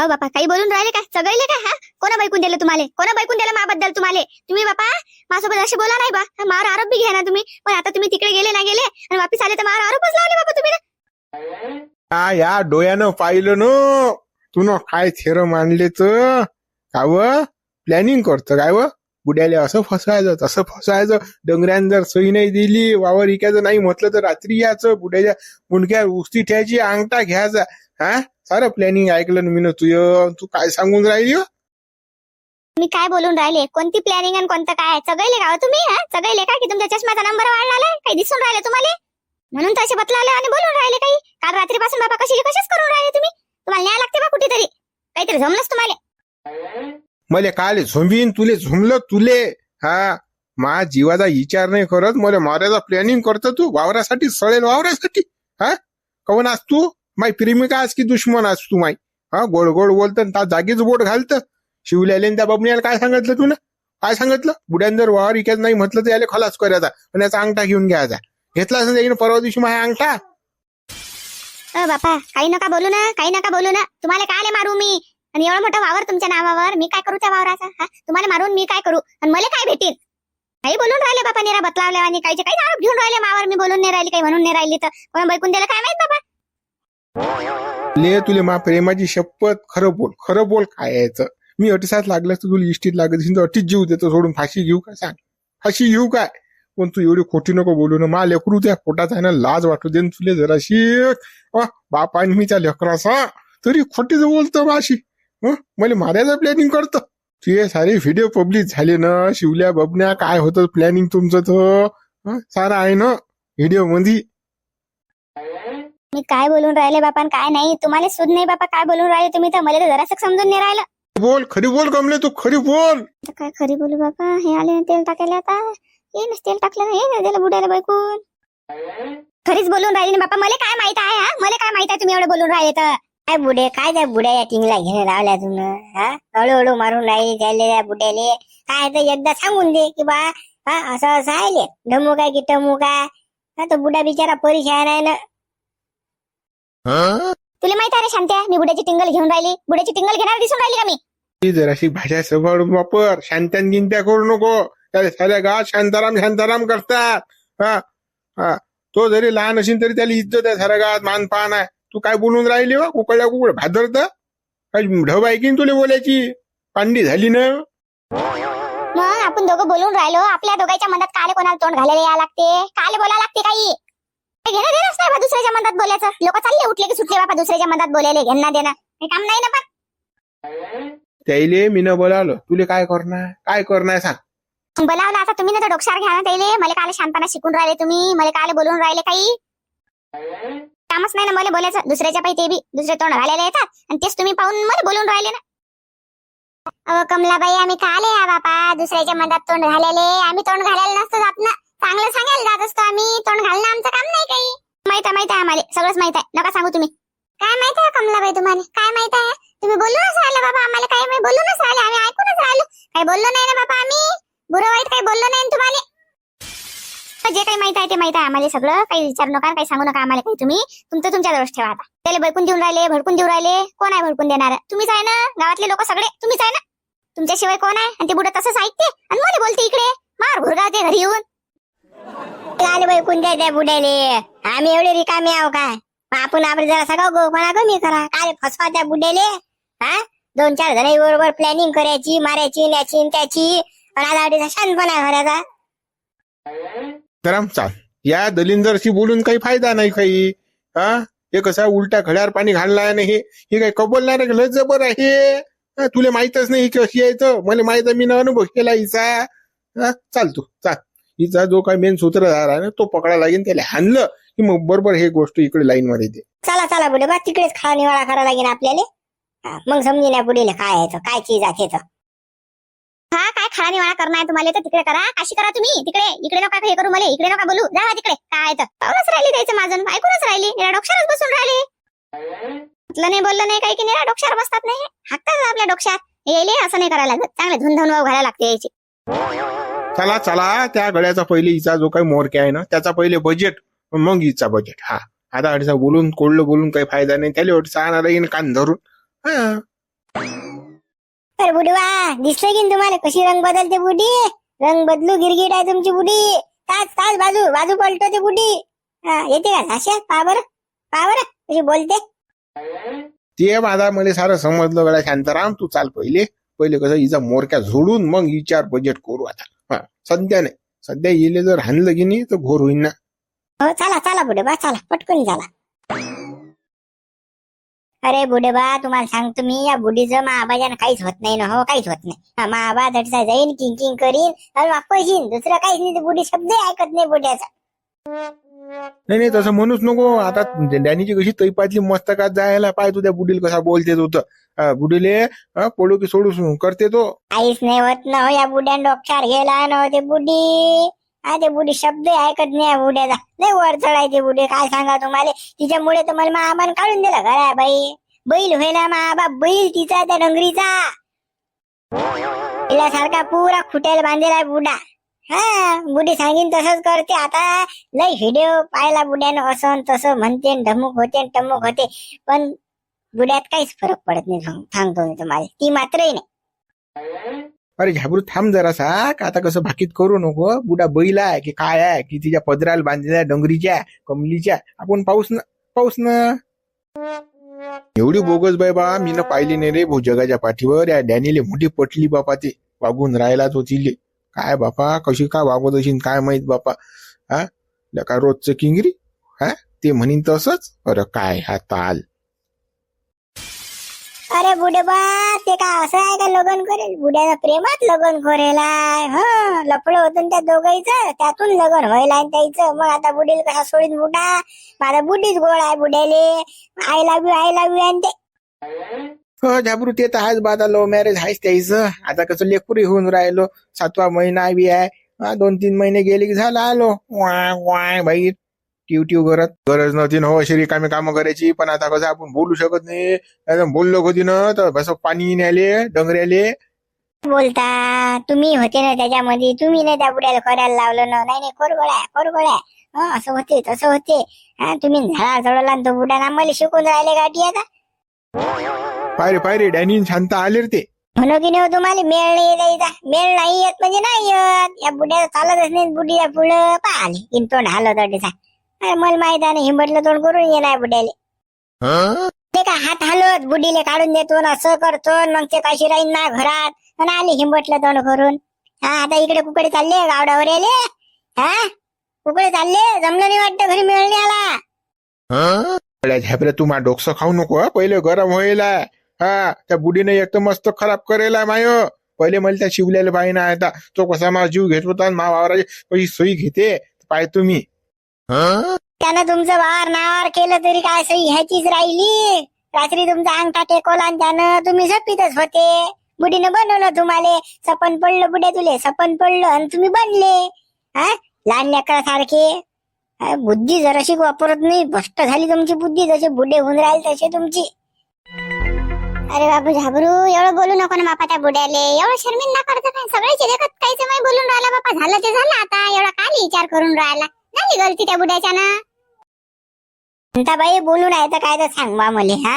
अहो बापा काही बोलून राहिले का? सगळे का हा? कोणा बैकून दिलं तुम्हाला? कोणा बैकून दिलं माबद्दल तुम्हाला? तुम्ही बापा माझ्यासोबत असे बोला नाही बा. मार आरोप बी घ्या ना तुम्ही. पण आता तुम्ही तिकडे गेले ना गेले आणि वापिस आले तर मार आरोपच लावले बाबा तुम्ही ना. हा या डोळ्यानं पाहिलं न. तू न काय थेर मांडले काय व? प्लॅनिंग करतं काय व? बुड्याले असं फसवायचं तसं फसवायचं. डोंगऱ्यान जर सोयी नाही दिली वावर इकायचं नाही म्हटलं तर रात्री यायचं बुड्याच्या मुंडक्या उस्ती ठेवायची अंगठा घ्यायचा. हा? सारं प्लॅनिंग ऐकलं ना मी तुय तू काय सांगून राहिली हो? मी काय बोलून राहिले? कोणती प्लॅनिंग आणि कोणतं काय? सगळे का हो तुम्ही हा? सगळे का की तुमच्या चष्म्याचा नंबर वाढला काही दिसून राहिले तुम्हाला? म्हणून तसे बतलावले आणि बोलून राहिले काही. काल रात्रीपासून बाबा कशी कशीच करून राहिले तुम्ही? तुम्हाला न्याय लागते बा कुठेतरी. काहीतरी जमलंच तुम्हाला. मले काल झोंबीन तुले झुमलं तुले. हा मा जीवाचा विचार नाही करत. मला मारायचा प्लॅनिंग करतो तू वावरासाठी सळेल वावरासाठी. हा? कवन आज तू? माय प्रेमिका आज की दुश्मन आज तू माय हा गोड गोड बोलत ता जागीच बोट घालत. शिवल्याले त्या बबण्याला काय सांगितलं तू ना? काय सांगितलं? बुड्यांदर वावर इकायचं नाही म्हटलं तर याला खलास करायचा आणि याचा अंगठा घेऊन घ्यायचा. घेतला असं त्याने परवा दिवशी माझ्या अंगठा? अ बापा काही नका बोलू ना काही नका बोलू ना. तुम्हाला काय आले मारू मी? आणि एवढं मोठं वावर तुमच्या नावावर? मी काय करू त्या वावराचा? हा? तुम्हाला मारून मी काय करू? आणि मला काय भेटेल काही बोलून राहिले बापा निरा बतलावल्या आणि काहीचे काही आरोप घेऊन राहिले मावर. मी बोलून नाही राहिली काही म्हणून नाही राहिली तर. कोण बैकून दिलं काय माहीत बाबा ले तुले मा प्रेमाची शपथ खरं बोल खरं बोल काय यायचं? मी अटीसात लागलं तर तुला इष्टीत लागत असेल तर अटीच जीव देतो सोडून फाशी घेऊ का सांग? फाशी घेऊ काय? पण तू एवढी खोटी नको बोलू ना मा लेकरू त्या पोटात आहे ना लाज वाटू दे तुले जराशी अ, आणि मी त्या लेकराचा तरी खोटीच बोलतो माशी. मला मारायचं प्लॅनिंग करतो. तुझे सारे व्हिडिओ पब्लिक झाले ना शिवल्या बबन्या काय होतं प्लॅनिंग तुमचं तर? सारा सारं आहे ना व्हिडिओमध्ये मी काय बोलून राहिले बापा काय नाही? तुम्हाला सुद नाही बापा काय बोलून राहिले तुम्ही? तर मला तर जरासं समजून नाही राहिलं. बोल खरी बोल कमले तू खरी बोल. आता काय खरी बोलू बापा? हे आले ना तेल टाकायला आता. हे नस तेल टाकलं ना हे नाही दिलं बुड्याला बायकून खरीच बोलून राहिली ना बापा मला काय माहीत आहे हा? मला काय माहीत आहे तुम्ही एवढं बोलून राहिले तर? काय बुडे काय त्या बुड्या या टिंगला घेणे लावल्या तुन हा? हळूहळू मारून राहिली त्याले त्या बुड्याले. काय तर एकदा सांगून दे की बा हा असं असं आहे ढमू काय की टमू काय? हा तो बुडा बिचारा परीक्षान आहे ना तुला माहीत आहे रे शांत्या मी बुड्याची टिंगल घेऊन राहिली. बुड्याची टिंगल घेणार दिसून राहिली का मी? ती जराशी भाषा सभाळ वापर शांत्यान गिंत्या करू नको. त्याला साऱ्या गावात शांताराम शांताराम करतात. हा हा. तो जरी लहान असेल तरी त्याला इज्जत आहे साऱ्या गावात मानपान आहे. तू काय बोलून राहिली वा कुकड्या कुकड भादरत काही ढब आहे की तुला बोलायची? पांडी झाली ना? मग आपण दोघं बोलून राहिलो. आपल्या दोघांच्या मनात काले कोणाला तोंड घालायला या लागते? काले बोला लागते काही? काही घेणं देणंच नाही बा दुसऱ्याच्या मनात बोलायचं. लोक चालले उठले की सुटले बाबा दुसऱ्याच्या मनात बोलायला घेणं देणं. हे काम नाही ना पण त्याईले मी न बोलावलं. तुले काय करणार? काय करणार सांग. बोलावलं आता तुम्ही ना तर डोक्षार घ्या ना त्याले मला काल शांतपणा शिकून राहिले तुम्ही. मला काल बोलून राहिले काही. कामच नाही ना मला बोलायचं. दुसऱ्याच्या पायी ते बी दुसरे तोंड घालायला येतात. आणि तेच तुम्ही पाहून मला बोलून राहिले ना. अहो कमलाबाई आम्ही काले या बापा. दुसऱ्याच्या मधात तोंड घालायले. आम्ही तोंड घालायला नसतो जात ना चांगलं सांगायला जात असतो आम्ही. तोंड घालणं आमचं काम नाही काही. माहीत आहे माहीत आहे आम्हाला. सगळंच माहीत आहे. नका सांगू तुम्ही. काय माहीत आहे कमलाबाई तुम्हाला? काय माहीत आहे? तुम्ही बोलूनच राहिले बाबा. आम्हाला काय मी बोलूनच राहिले. आम्ही ऐकूनच राहिलो. काही बोललो नाही ना बाबा आम्ही. बुरं वाईट काही बोललो नाही तुम्हाला. जे काही माहीत आहे ते माहीत आहे आम्हाला सगळं. काही विचारू नका काही सांगू नका आम्हाला काही तुम्ही. तुमचं तुमच्या तुमच्याजवळच ठेवा आता. त्याला भडकून देऊन राहिले भडकून देऊ राहिले. कोण आहे भडकून देणार? तुम्हीच आहे ना? गावातले लोक सगळे. तुम्हीच आहे ना? तुमच्याशिवाय कोण आहे? आणि ते बुडत तसंच ऐकते. आणि मला बोलते इकडे. मार घुरगावते घरी येऊन. आले बाई कोणत्या त्या बुड्याले आम्ही एवढे रिकामे आहो काय? आपण आपण जरा सगळं गोपणा कमी करा. काय फसवा त्या बुड्याले हा? दोन चार जण बरोबर प्लॅनिंग करायची मारायची न्याची त्याची. आणि शांतपणा करायचा जरा या दलिंदरशी बोलून काही फायदा नाही काही हा? हे कसं आहे, उलट्या पाणी घालणार नाही हे काही कबल नाही रे, लय जबर आहे. तुला माहितच नाही कशी यायचं मला माहीत आहे मी ना अनुभव केला हिचा. हा चाल तू चाल. हिचा जो काही मेन सूत्रधार आहे ना तो पकडा लागेल त्याला हाणलं की मग बरोबर हे गोष्ट इकडे लाईन मध्ये येते. चला चला बुडे बा तिकडेच खा निवाळा करा लागेल आपल्याला. हा, मग समजेन या बुडीला काय आहे काय चीज आहे हा काय खरा निवाळा करणार आहे तुम्हाला तर तिकडे करा. काशी करा तुम्ही. तिकडे इकडे नका हे करू मला इकडे नका बोलू. जा तिकडे. काय तर. पाहूनच राहिली द्यायचं माझं ऐकूनच राहिली. निरा डोक्षारच बसून राहिली. म्हटलं नाही बोललं नाही काही की निरा डोक्षार बसतात नाही. हाकतात आपल्या डोक्षात येले असं नाही करायला लागत. चांगले धुन धुन घालायला लागते यायची चला चला त्या गड्याचा पहिले हिचा जो काही मोरके आहे ना त्याचा पहिले बजेट मग हिचा बजेट हा आता अडीचा बोलून कोडलं बोलून काही फायदा नाही. त्याला अडीचा आणायला येईन कान धरून. हा. अरे बुडवा दिसलं की तुम्हाला? कशी रंग बदलते बुडी? रंग बदलू गिरगिट आहे तुमची बुडी. तास तास बाजू बाजू पलटवते बुडी. हा, येते का? झाशा पा बरं. पा बरं कशी बोलते. ते माझा मला सारं समजलं गड्या शांताराम तू चाल पहिले. पहिले कसं हिचा मोरक्या झोडून मग विचार बजेट करू आता. सध्या नाही. सध्या येले जर हाणलं की नाही तर घोर होईन ना. हो चला चला बुडे बा चला पटकन चला. अरे बुडे बा तुम्हाला सांगतो मी या बुढीचं मा आबाजानं काहीच होत नाही ना हो काहीच होत नाही. महाबा मा जाईन किंग किंग करीन आणि वापस येईन. दुसरं काहीच नाही ते बुडी शब्द ऐकत नाही बुड्याचा. नाही नाही तसं म्हणूच नको. आता डॅनीची कशी तैपातली मस्तकात जायला पाय तुझ्या बुडील कसा बोलते तो हा, बुडीले पडू की सोडू करते तो. काहीच नाही होत ना हो या बुड्यान डॉक्टर गेला ना हो ते बुडी. हा ते बुडी शब्द ऐकत नाही या बुड्याचा. नाही वर चढायचे ते बुडी. काय सांगा तुम्हाला? तिच्यामुळे तर मला काढून दिलं घरा बाई? बैल व्हायला मा आबा बैल तिचा त्या डंगरीचा. तिला सारखा पुरा खुट्याला बांधलेला बुडा. हा बुढी सांगीन तसंच करते. आता लय व्हिडिओ पाहिला बुड्यानं असं तसं म्हणते न ढमुक होते न टमुक होते. पण बुड्यात काहीच फरक पडत नाही सांगतो मी तुम्हाला ती मात्रही नाही. अरे झाबरू थांब जरासा का आता कसं भाकीत करू नको. बुडा बैल आहे की काय आहे की तिच्या पदराला बांधलेल्या डोंगरीच्या कमलीच्या. आपण पाऊस ना पाऊस ना. एवढी बोगस बाई बा मी न पाहिली नाही रे भाऊ जगाच्या पाठीवर. या डॅनीले मोठी पटली बापा ते. वागून राहिला तो तिले. काय बापा? कशी काय वागवत असेल काय माहीत बापा? हा? का रोजचं किंगरी? हा? ते म्हणीन तसंच? अरे काय हा ताल? अरे बुडे बा ते काय असं आहे का लगन करेल? बुड्याचा प्रेमात लगन करेलाय ह? लपड होतं त्या दोघाईच त्यातून लगन व्हायला आणि त्याचं मग आता बुडील कसा सोडीन बुडा? माझा बुडीच गोळ आहे बुड्याले. आय लागू यू आय यू आणि ते हो झाबरू ते तर आहेच बा आता लव्ह मॅरेज आहेच त्याचं. आता कसं लेकरूही होऊन राहिलो सातवा महिना बी आहे. हा, दोन तीन महिने गेले की झालं आलो. वाय वाय बाई ट्यू ट्यू करत. गरज नव्हती ना हो अशी रिकामी कामं करायची. पण आता कसं आपण बोलू शकत नाही. बोललो होती ना तर बस पाणी न्याले डंगऱ्याले. बोलता तुम्ही होते ना त्याच्यामध्ये. तुम्ही नाही त्या बुड्याला करायला लावलं ना नाही नाही कोरगोळ्या कोरगोळ्या हं, असं होते तसं होते. हा तुम्ही झाडा चढवला तो बुडा आम्हाला शिकून राहिले गाठी आता. पायरे पायरे डॅनी शांत आले रे ते. म्हणू की नाही हो तुम्हाला मेळ नाही येत यायचा मेळ नाही येत म्हणजे नाही येत. या बुड्याला चालतच नाही बुडीला पुढं पाहिले इन तोंड हालत अडीचा अरे मला माहीत आहे ना हिंबटलं तोंड करून येणार बुड्याले. ते का हात हलवत बुडीले काढून देतो ना असं करतो न मग ते काशी राहीन ना घरात. आणि आले हिंबटलं तोंड करून. हा आता इकडे कुकडे चालले गावडावर आले हा कुकडे चालले जमलं नाही वाटतं घरी मिळ नाही आला झॅपऱ्या तू मा डोकसं खाऊ नको हा पहिले गरम व्हायला हा त्या बुडीने एक तर मस्त खराब करेला माय. पहिले मला त्या शिवल्याला बाई ना आता. तो कसा माझा जीव घेत होता मा वावराची सोयी घेते. पाय तुम्ही. त्यानं तुमचं वार नावार केलं तरी काय सही ह्याचीच राहिली? रात्री तुमचा अंगठा टेकवला आणि त्यानं तुम्ही झपितच होते. बुडीनं बनवलं तुम्हाला. सपन पडलं बुड्या तुले. सपन पडलं आणि तुम्ही बनले. हा? लहान लेकरासारखे. सारखे बुद्धी जराशी वापरत नाही. भ्रष्ट झाली तुमची बुद्धी. जसे बुडे होऊन राहिले तसे तुमची. अरे बाबू झाबरू एवढं बोलू नको ना बापा त्या बुड्याले. एवढं शर्मिंदा करत काय सगळ्याचे देखत काहीच नाही बोलून राहिला बापा. झालं ते झालं आता. एवढा काय विचार करून राहिला. झाली गलती त्या बुड्याच्या ना? म्हणता बाई बोलून आहे तर काय तर सांग बा मले हा?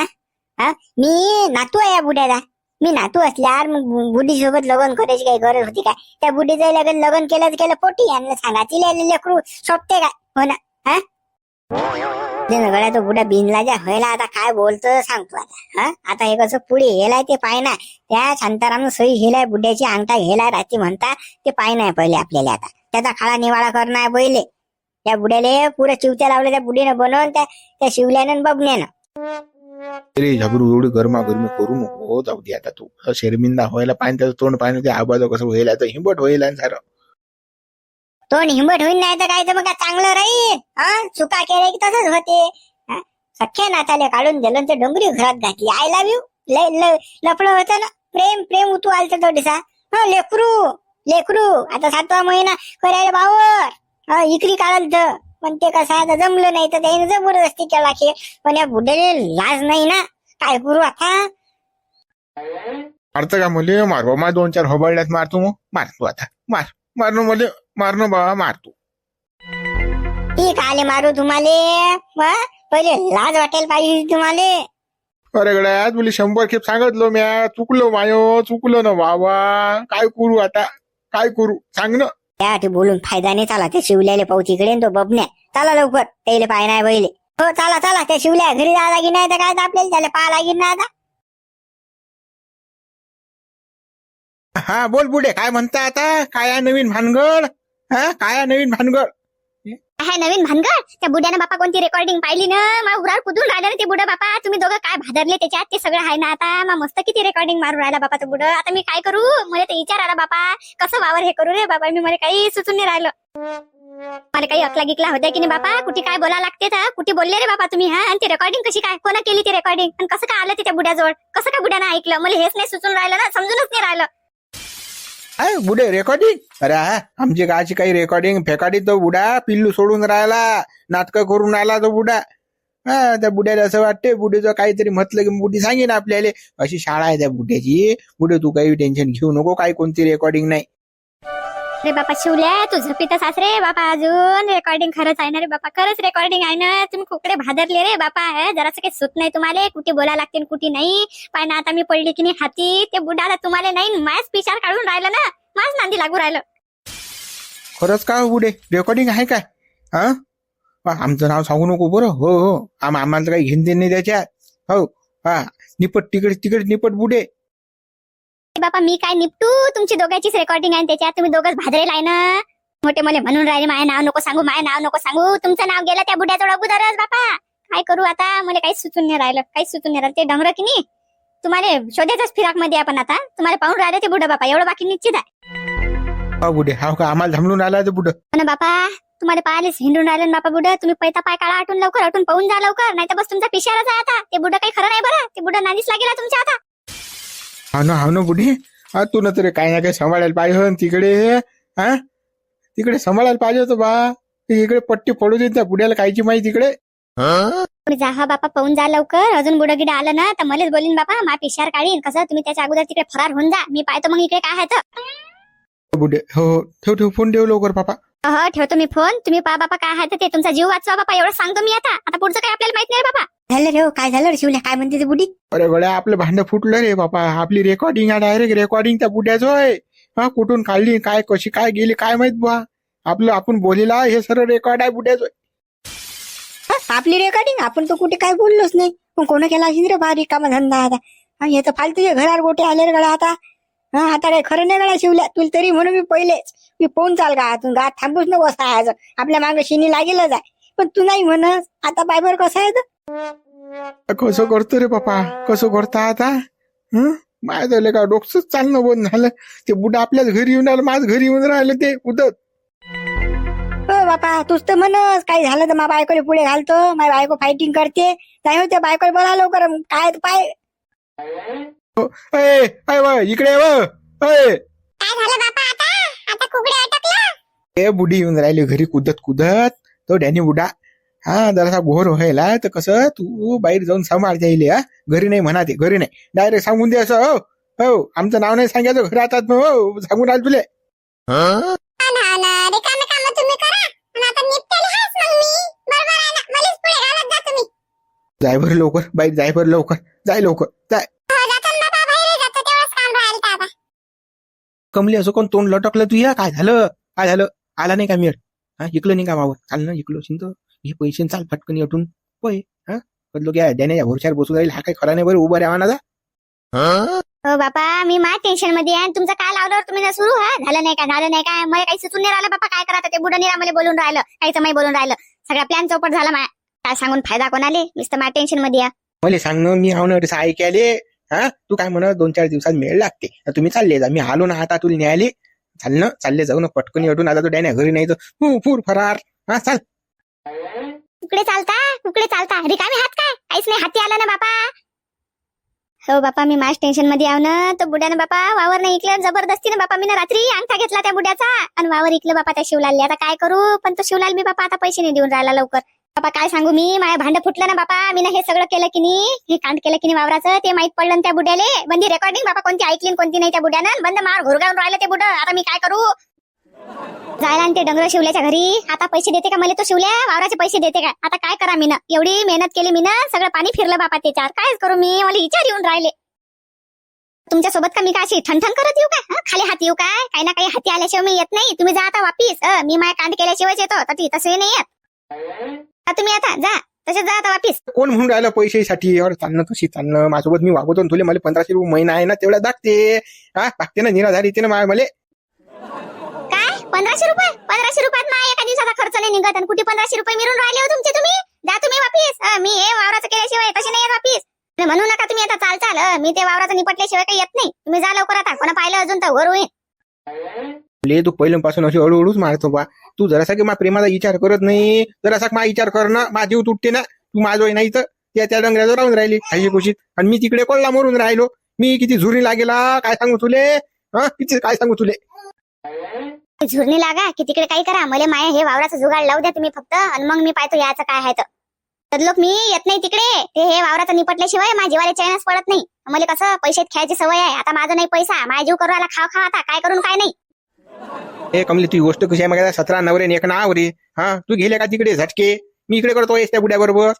हा? मी नातू आहे या बुड्याला. मी नातू असल्यावर मग बुडी सोबत लग्न करायची काही गरज होती काय? त्या बुडीचं लग्न लग्न केलं केलं पोटी. यांना सांगा तिला लेकरू सोपते काय? हो ना? हा? ते गड्या तो बुडा बिनला ज्या व्हायला आता काय बोलतो सांगतो आता. हा? आता हे कसं पुढे हेलाय ते पाय ना त्या शांतारामनं सई हेलाय बुड्याची अंगठा हेलाय रात्री म्हणता ते पाय नाही पहिले आपल्याला आता. त्याचा खाळा निवाळा करणार पहिले. त्या बुड्याले पुऱ्या चिवत्या लावल्या त्या बुडीनं बनवून त्या त्या शिवल्यानं आणि बबण्यानं अरे झाबरू एवढी गरमा गरमी करू नको. जाऊ दे आता तू. शर्मिंदा व्हायला पाहिजे त्याचं तोंड पाहिजे ते आबाज कसं व्हायला तर हिंबट व्हायला सारं. तो हिंबट होईन नाही तर काय तर मग चांगलं राहील? हा? चुका केल्या की तसंच होते. सख्या नाताले काढून दिलं आणि ते डोंगरी घरात घातली. आय लव्ह यू लफड होतं ना? प्रेम प्रेम उतू आलत तो दिसा. हा लेकरू लेकरू. आता सातवा महिना करायला भावर इकरी काढल तर पण ते कसं आता जमलं नाही तर त्याने जबरदस्ती केला की पण या बुड्याले लाज नाही ना? काय करू आता? मारतो का मुले? हो, मार. दोन चार होबळल्यात मारतो मग मारतो आता. मार. मारणं मले. मारणं बाबा मारतो. ठीक आले मारू तुम्हाला. वा? पहिले लाज वाटेल पाहिजे तुम्हाला. अरे गड्या तुला शंभर खेप सांगितलं म्या. चुकलो मायो चुकलो ना बाबा काय करू आता? काय करू? सांग ना. त्यासाठी बोलून फायदा नाही चाला ते शिवल्याले पाहू तिकडे आणि तो बबण्या चला लवकर त्याला पाय नाही पहिले हो चला चला त्या शिवल्या घरी जायला की नाही तर काय तर आपल्याला त्याला पाहा लागेल ना आता. हा बोल बुडे काय म्हणता आता? काय आहे नवीन भानगड? हा काय नवीन भानगड? काय नवीन भानगड? त्या बुड्यानं बापा कोणती रेकॉर्डिंग पाहिली ना? मग उरावर कुदून राहिलं ना ते बुडा बापा? तुम्ही दोघं काय भादरले त्याच्यात? ते सगळं आहे ना आता? मग मस्त किती रेकॉर्डिंग मारून राहिला बापा तो बुडं? आता मी काय करू? मला ते विचार आला बापा. कसं वावर हे करू रे बाबा? मी मला काही सुचून नाही राहिलं. मला काही अकला गिकला होत्या की नाही बापा? कुठे काय बोला लागते तर? कुठे बोलले रे बापा तुम्ही हा? आणि ती रेकॉर्डिंग कशी काय? कोणा केली ती रेकॉर्डिंग आणि कसं काय आलं ते त्या बुड्याजवळ? कसं काय बुड्यानं ऐकलं? मला हेच नाही सुचून राहिलं ना? समजूनच नाही राहिलं. आहे बुडे रेकॉर्डिंग अरे हा आमची गाची काही रेकॉर्डिंग फेकाडी तो बुडा पिल्लू सोडून राहिला नाटकं करून राहिला तो बुडा. हा त्या बुड्याला असं वाटते बुडेचं काहीतरी म्हटलं की बुडी सांगेन आपल्याला. अशी शाळा आहे त्या बुड्याची. बुडे तू काही टेन्शन घेऊ नको काही कोणती रेकॉर्डिंग नाही. रे बापा शिवल्या तू पिता रे बापा अजून. रेकॉर्डिंग खरंच आहे ना रे बापा खरंच रेकॉर्डिंग आहे ना. तुम्ही कुकडे भादरले रे बापा हे जरासं काही सुत नाही तुम्हाला कुठे बोला लागते कुठे नाही. पाय ना आता मी पडली की नाही हाती ते बुडाला तुम्हाला नाही माझ पिचार काढून राहिलं ना माझ नांदी लागू राहिलं. खरंच का हो बुडे? रेकॉर्डिंग आहे काय? हा? आमचं नाव सांगू नको बरं. हो हो. आम्हाला तर काही घेणं नाही त्याच्यात. हो हा निपट तिकडे तिकडे निपट बुडे. बापा मी काय निपटू? तुमची दोघांचीच रेकॉर्डिंग आहे त्याच्यात तुम्ही दोघंच भादरेल आहे ना? मोठे मला म्हणून राहिले माझे नाव नको सांगू माझे नाव नको सांगू. तुमचं नाव गेलं त्या बुड्याजवळ अगोदरच बापा. काय करू आता? मला काहीच सुचून नाही राहिलं काहीच सुचून नाही राहिलं. ते डोंगर की नाही? तुम्हाला शोधायचंच फिराकमध्ये आपण आता. तुम्हाला पाहून राहिले ते बुडं बापा. एवढं बाकी निश्चित आहे. हा बुडे हा का आम्हाला थांबलून आला तर बुडं. हो बापा. तुम्हाला पाहिलेच हिंडून राहिले बापा बुडं. तुम्ही पैता पाय काढा आटून लवकर आटून पाहून जा लवकर. नाही तर बस तुमचा पिशारच आहे आता. ते बुडं काही खरं नाही बरं. ते बुडं नादीच लागेल तुमच्या आता. हा ना हा ना बुढी. हा तू ना तरी काही ना काही सांभाळायला पाहिजे हो तिकडे. हा? तिकडे सांभाळायला पाहिजे होतं बा. इकडे पट्टी पडू दे त्या बुड्याला कायची माहिती तिकडे. तुम्ही जा हा बापा पाहून जा लवकर. अजून बुडं गिडं आलं ना तर मलाच बोलीन बापा मा पिशार काढीन. कसं तुम्ही त्याच्या अगोदर तिकडे फरार होऊन जा. मी पाहतो मग इकडे काय आहे तर. बुडे हो हो. ठेव ठेव फोन ठेव लवकर पापा. हो ठेवतो मी फोन. तुम्ही पहा बापा काय आहे. तर ते तुमचा जीव वाचवा बापा. एवढं सांगतो मी आता. आता पुढचं काय आपल्याला माहीत नाही रे बाबा झालं रे हो, काय झालं रे शिवल्या काय म्हणते ते बुडी अरे गड्या आपलं भांडं फुटलं रे बापा. आपली रेकॉर्डिंग आहे डायरेक्ट रेकॉर्डिंग त्या बुड्याचं होय हा कुठून काढली काय कशी काय गेली काय माहीत बुवा. आपलं आपण बोलीला हे सर्व रेकॉर्ड आहे बुड्याचं हा, आपली रेकॉर्डिंग आपण तर कुठे काय बोललोच नाही. पण कोण केला असेल रे बारीक कामा धंदा आता? हा, हे तर फालतूचे घरावर गोटे आले रे गळा आता. हा आता काय खरं नाही गळा शिवल्या. तुला तरी म्हणून मी पहिलेच. मी पोहून चाल का तू गात थांबूच नको आज. आपल्या मागे शिनी लागेलच आहे. पण तू नाही म्हणस आता बायबर कसं आहे? कसं करतो रे बापा? कसं करता आता? हं? माय झालं का? डोकसंच चालणं बंद झालं. ते बुडा आपल्याच घरी येऊन आलं माझ घरी येऊन राहिलं ते उदत हो बापा तूच तर म्हणस. काही झालं तर मा बायकोले पुढे घालतो. माझी बायको फायटिंग करते. नाही हो त्या बायकोला बोला लवकर. काय पाय अय अय व इकडे ये व अय काय झालं बापा आता? आता कुकडे अटकला? ए बुडी येऊन राहिली घरी कुदत कुदत. तो डॅनी बुडा हा जरासा घोर व्हायला तर कसं तू बाहेर जाऊन सांभाळ जाईल हा? घरी नाही म्हणा ते घरी नाही. डायरेक्ट सांगून दे असं हो. हो आमचं नाव नाही सांगायचं घरी आता हो सांगून राहिल तुले. रिकामे काम तुम्ही करा. आणि आता निपटेल हाच मग मी. बरोबर आहे ना? मलाच पुढे घालत जा तुम्ही. जाय बरं लवकर बाईक जाय बरं लवकर. जाय लवकर जाय. कमली असं कोण तोंड लटकलं तू या काय झालं? काय झालं? आला नाही का मेळ? हा इकलं नाही का मावर चाल ना इकलो शिंत हे पैसे चाल फटकन अटून होय हा? बदलो घ्या देण्याच्या भोरशावर बसू राहील हा काय खरा नाही बरं उभा राहा ना हो बापा मी माझ्या टेन्शनमध्ये आहे. तुमचं काय लावल्यावर तुम्ही सुरू हा? झालं नाही का झालं नाही काय मला काही सुचून नाही राहिलं बापा. काय करा ते? बुडं निरा मला बोलून राहिलं. काहीच नाही बोलून राहिलं. सगळा प्लॅन चौपट झाला माया. काय सांगून फायदा कोणाले? नुसतं माझ्या टेन्शनमध्ये आहे. मला सांग ना मी हाव ना ऐकायले. हा? तू काय म्हणत दोन चार दिवसात मेळ लागते. तुम्ही चालले जा. मी आलो ना आता तुला न्यायले चालणं चालले जाऊ ना पटकन अटून आता तो डॅन्या घरी नाही तर फूर फरार. हा चाल. इकडे चालता कुकडे चालता. रिकामी हात काय? काहीच नाही हाती आला ना बापा. हो बापा मी माझ्या टेन्शनमध्ये आव ना. तर बुड्यानं बापा वावर नाही इकलं. जबरदस्तीनं बापा. मी ना रात्री अंगठा घेतला त्या बुड्याचा. आणि वावर इकलं बापा त्या शिवलाल आता काय करू? पण तो शिवलाल मी बापा आता पैसे नाही देऊन राहिला लवकर. बापा काय सांगू मी? माझ्या भांड फुटलं ना बापा. मी ना हे सगळं केलं की नाही? हे कांड केलं की नाही वावराचं? ते माहीत पडलं त्या बुड्याले? बंदी रेकॉर्डिंग बापा कोणती ऐकली कोणती नाही त्या बुड्यानं? बंद मार घोरगावून राहिलं ते बुड. आता मी काय करू? जायला आणि ते डंगर शिवल्याच्या घरी. आता पैसे देते का मला तो शिवल्या? वावराचे पैसे देते का? आता काय करा मी ना एवढी मेहनत केली मी ना सगळं पाणी फिरलं बापा त्याच्यावर काय करू मी? मला विचार येऊन राहिले. तुमच्यासोबत का मी काय अशी ठणठण करत येऊ का खाली हात येऊ काय? काही ना काही हाती आल्याशिवाय मी येत नाही. तुम्ही जा आता वापिस. मी माझ्या कांड केल्याशिवाय येतो. तर ती तसे नाही येत. हा, तुम्ही आता जा. तसे जा आता वापिस. कोण म्हणून राहिलं पैशासाठी? अरे चालणं तशी चालणं. माझ्यासोबत मी वागवतो तुले मला पंधराशे रुपये महिना आहे ना तेवढ्या दाखते. हा दाखते ना निराधार येते ना मा- मले. काय? पंधराशे रुपये? पंधराशे रुपयात ना एका दिवसाचा खर्च नाही निघत. आणि कुठे पंधराशे रुपये मिळून राहिले हो तुमचे तुम्ही? जा तुम्ही वापिस. मी हे वावराचं केल्याशिवाय तसे नाही येत वापिस. आणि म्हणू नका तुम्ही आता चाल चाल. मी ते वावराचं निपटल्याशिवाय काही येत नाही. तुम्ही जा लवकर आता. कोणा पाहिलं अजून तर वर होईल ले तू पहिल्यापासून अशी हळूहळूच मारतो बा. तू जरासा की मा प्रेमाचा विचार करत नाही जरासा मा विचार कर ना मा जीव तुटते ना तू माझं नाही तर त्या त्या डंगऱ्याजवळ राहून राहिली काही कुशीत. आणि मी तिकडे कोल्हा मरून राहिलो. मी किती झुरी लागेला काय सांगू तुले? हा? किती काय सांगू तुले? झुरणी लागा की तिकडे काही करा. मला माया हे वावराचं जुगाड लावू द्या तुम्ही फक्त आणि मग मी पाहतो याचं काय आहे तर. लोक मी येत नाही तिकडे. ते हे वावराचं निपटल्याशिवाय माझ्या जीवाला चैनच पडत नाही. मला कसं पैशात खेळायची सवय आहे. आता माझा नाही पैसा. माझ्या जीव करू आला खाव खाव आता. काय करून काय नाही. हे कमली तुझी गोष्ट कशी आहे? मग सतरा नवरे आणि एक नाव रे हा? तू गेले का तिकडे झटके? मी इकडे करतो करतोय त्या बुड्या बरोबर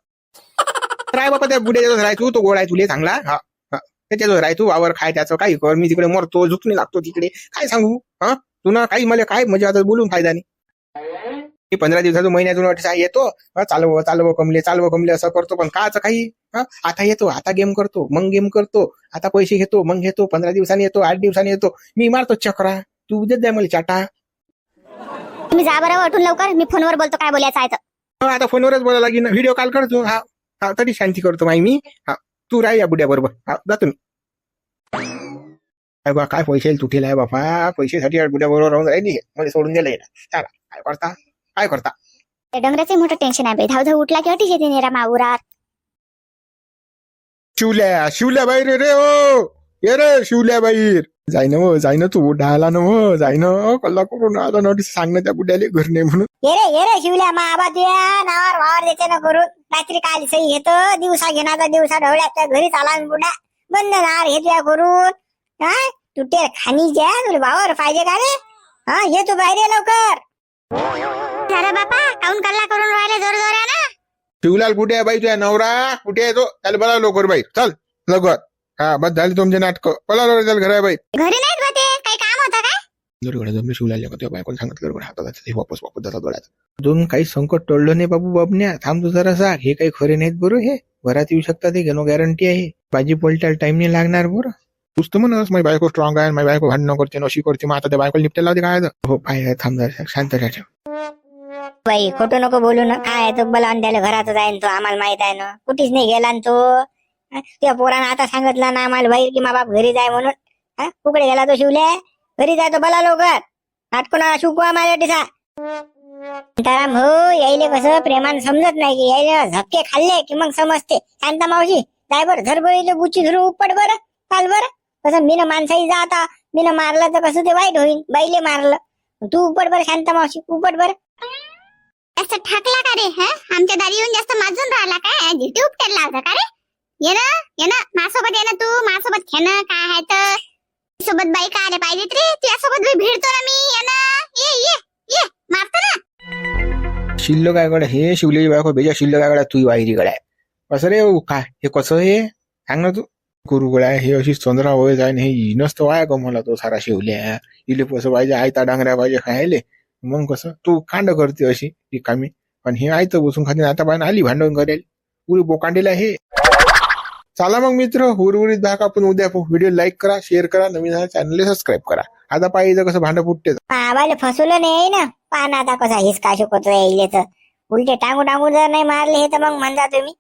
राय बाबा त्या बुड्याच्या राय तू तो गोड आहे तुले चांगला? हा हा. त्याच्याजवळ राय तू वावर खाय त्याचं काही कर. मी तिकडे मरतो झुकणे लागतो तिकडे. काय सांगू? हा? तू ना काही मला काय म्हणजे आता बोलून फायदा नाही. मी पंधरा दिवसातून महिन्यातून वाटत येतो. हा, चालव चालव कमले चालव कमले असं करतो. पण काच काही? हा? आता येतो आता गेम करतो मग गेम करतो. आता पैसे घेतो मग घेतो. पंधरा दिवसांनी येतो आठ दिवसांनी येतो. मी मारतो चक्रा. तू उद्याच द्या मला चाटा. तुम्ही जा बरं उठून लवकर. मी फोनवर बोलतो काय बोलायचं आहे तर. हा, आता फोनवरच बोलायला लागेल व्हिडिओ कॉल करतो. हा हा तरी शांती करतो माई मी. हा तू राह या बुड्या बरोबर. हा जातो मी काय बा काय पैसे तुटेल आहे बापा? पैशासाठी या बुड्या बरोबर राहून राहिली. मला सोडून दिलं चला काय करता? काय करता? त्या डंगराचे मोठं टेन्शन आहे बाई. धाव धाव उठला की अटीच येते नेरा माउरात शिवल्या शिवल्या बाहेर ये रे ओ ये रे शिवल्या बाहेर जाय ना हो जाय ना तू. डायला ना हो जाय ना कल्ला करून आला नोटीस सांग ना त्या बुड्याले घर नाही म्हणून. ये रे ये रे शिवल्या मा आबा तुया नावावर वावर देते ना करून. रात्री काल सही घेतो. दिवसा घेणार दिवसा ढवळ्या त्या घरी चाला बुडा बंद नार हे तुया करून. हा तुटे खाणी ज्या तुला वावर पाहिजे का रे? हा ये तू बाहेर ये लवकर. अरे बापा काऊन कल्ला करून राहिले जोर जोर ना शिवलाल कुठे आहे बाई तुझ्या नवरा? कुठे आहे तो? त्याला बोला लवकर बाई. चल लवकर. हा बस झाली तुमचे नाटक. बोला लवकर त्याला घर आहे बाई. घरी नाहीत बा ते. काही काम होतं काय? गडगडा जमले शिवलाल का तेव्हा बायकोन सांगत गडगड हातात हे वापस वापस जातात डोळ्यात दोन काही संकट टळलं नाही बाबू बाबन्या थांब तू जरा सांग. हे काही खरे नाहीत बरं हे? घरात येऊ शकतात हे घेणं गॅरंटी आहे. भाजी पलटायला टाइम नाही लागणार बरं. तूच तर म्हणस माझी बायको स्ट्रॉंग आहे माझी बायको भांडणं करते न अशी करते. मग आता त्या बायकोला निपटायला लावते काय आता? हो पाय थांब जरा शांत राहा. बाई खोटं नको बोलू ना. काय तो? बलावून द्यायला घरात जाईन तो. आम्हाला माहीत आहे ना. कुठेच नाही गेला ना तो. त्या पोरानं आता सांगितलं ना आम्हाला बाहेर की मा बाप घरी जाय म्हणून. हा? कुकडे गेला तो शिवल्या घरी जाय तो बला लवकर. नाटकोना शिकवा माझ्या सीताराम हो यायले कसं प्रेमान समजत नाही की यायले झपके खाल्ले की मग समजते. शांता मावशी जाय बरं धर बरं बुची धरून उपट बरं चाल बरं. कसं मीनं माणसाही जा आता. मीनं मारलं तर कसं ते वाईट होईल बाईले मारलं. तू उपट बरं शांता मावशी उपट बरं. असं ठाकला का रे हा? आमच्या दारी येऊन जास्त माजून राहिला काय? झिटी का रे? ये ना ये ना माझ्यासोबत ये ना तू माझ्यासोबत खेळ ना काय आहे तर. सोबत बाई का आले पाहिजे रे तुझ्यासोबत मी भिडतो ना मी ये ना. ये ये ये मारतो ना. शिल्लक काय गड्या हे शिवलेली बायको बेजा शिल्लक काय गड्या तू वाहिरी गड्या. कसं रे हो, काय हे कसं हे? सांग ना तू. गुरु गड्या हे अशी चंद्रा वय जाईन हे नसतं वाया का मला तो सारा शिवल्या? इले कसं पाहिजे आयता डांगऱ्या पाहिजे खायले. मग कसं? तू कांड करते अशी रिकामी. पण हे आयतं बसून खाते आता बाय आली भांडवून करेल पुरी बोकांडीला हे. चला मग मित्र उर्वरित भाग आपण उद्या व्हिडिओ लाईक करा शेअर करा नवीन चॅनल सबस्क्राईब करा. आता पाहिजे कसं भांडं फुटते. आम्हाला फसवलं नाही ना? पाहा ना आता कसा हिसका शिकवतो यायले उलटे टांगू टांगू जर नाही मारले हे तर मग म्हणता तुम्ही.